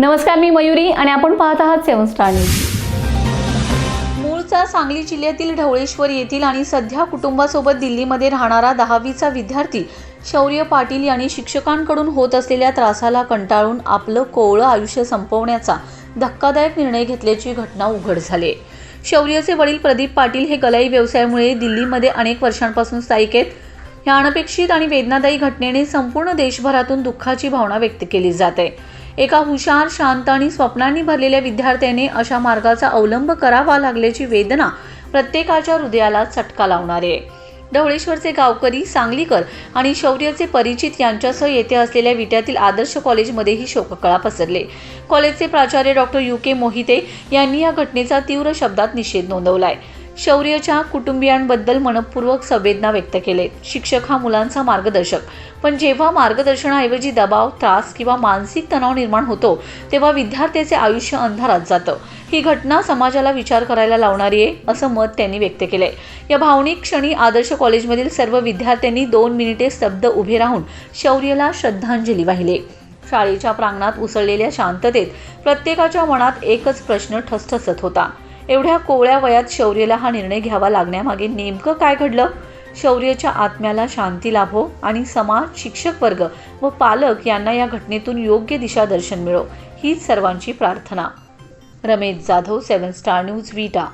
नमस्कार मी मयुरी आणि आपण पाहत आहात सेवन स्टार न्यूज. मूळचा सांगली जिल्ह्यातील ढवळेश्वर येथील आणि सध्या कुटुंबासोबत दिल्लीमध्ये राहणारा दहावीचा विद्यार्थी शौर्य पाटील यांनी शिक्षकांकडून होत असलेल्या त्रासाला कंटाळून आपलं कोवळं आयुष्य संपवण्याचा धक्कादायक निर्णय घेतल्याची घटना उघड झाली. शौर्यचे वडील प्रदीप पाटील हे गलाई व्यवसायामुळे दिल्लीमध्ये अनेक वर्षांपासून स्थायिक आहेत. या अनपेक्षित आणि वेदनादायी घटनेने संपूर्ण देशभरातून दुःखाची भावना व्यक्त केली जाते. एका हुशार शांत आणि स्वप्नांनी भरलेल्या विद्यार्थ्याने अशा मार्गाचा अवलंब करावा लागल्याची वेदना प्रत्येकाच्या हृदयाला चटका लावणार आहे. ढवळेश्वरचे गावकरी सांगलीकर आणि शौर्यचे परिचित यांच्यासह येथे असलेल्या विट्यातील आदर्श कॉलेजमध्येही शोककळा पसरले. कॉलेजचे प्राचार्य डॉक्टर यू के मोहिते यांनी या घटनेचा तीव्र शब्दात निषेध नोंदवलाय. शौर्यच्या कुटुंबियांबद्दल मनपूर्वक संवेदना व्यक्त केले शिक्षक हा मुलांचा मार्गदर्शक. पण जेव्हा मार्गदर्शनाऐवजी दबाव त्रास किंवा मानसिक तणाव निर्माण होतो तेव्हा विद्यार्थ्याचे आयुष्य अंधारात जातं. ही घटना समाजाला विचार करायला लावणारी आहे असं मत त्यांनी व्यक्त केलंय. या भावनिक क्षणी आदर्श कॉलेजमधील सर्व विद्यार्थ्यांनी दोन मिनिटे स्तब्ध उभे राहून शौर्यला श्रद्धांजली वाहिली. शाळेच्या प्रांगणात उसळलेल्या शांततेत प्रत्येकाच्या मनात एकच प्रश्न ठसठसत होता. एवढ्या कोवळ्या वयात शौर्यला हा निर्णय घ्यावा लागण्यामागे नेमकं काय घडलं? शौर्याच्या आत्म्याला शांती लाभो आणि समाज शिक्षक वर्ग व पालक यांना या घटनेतून योग्य दिशादर्शन मिळो हीच सर्वांची प्रार्थना. Ramesh Jadhav seven star news Vita.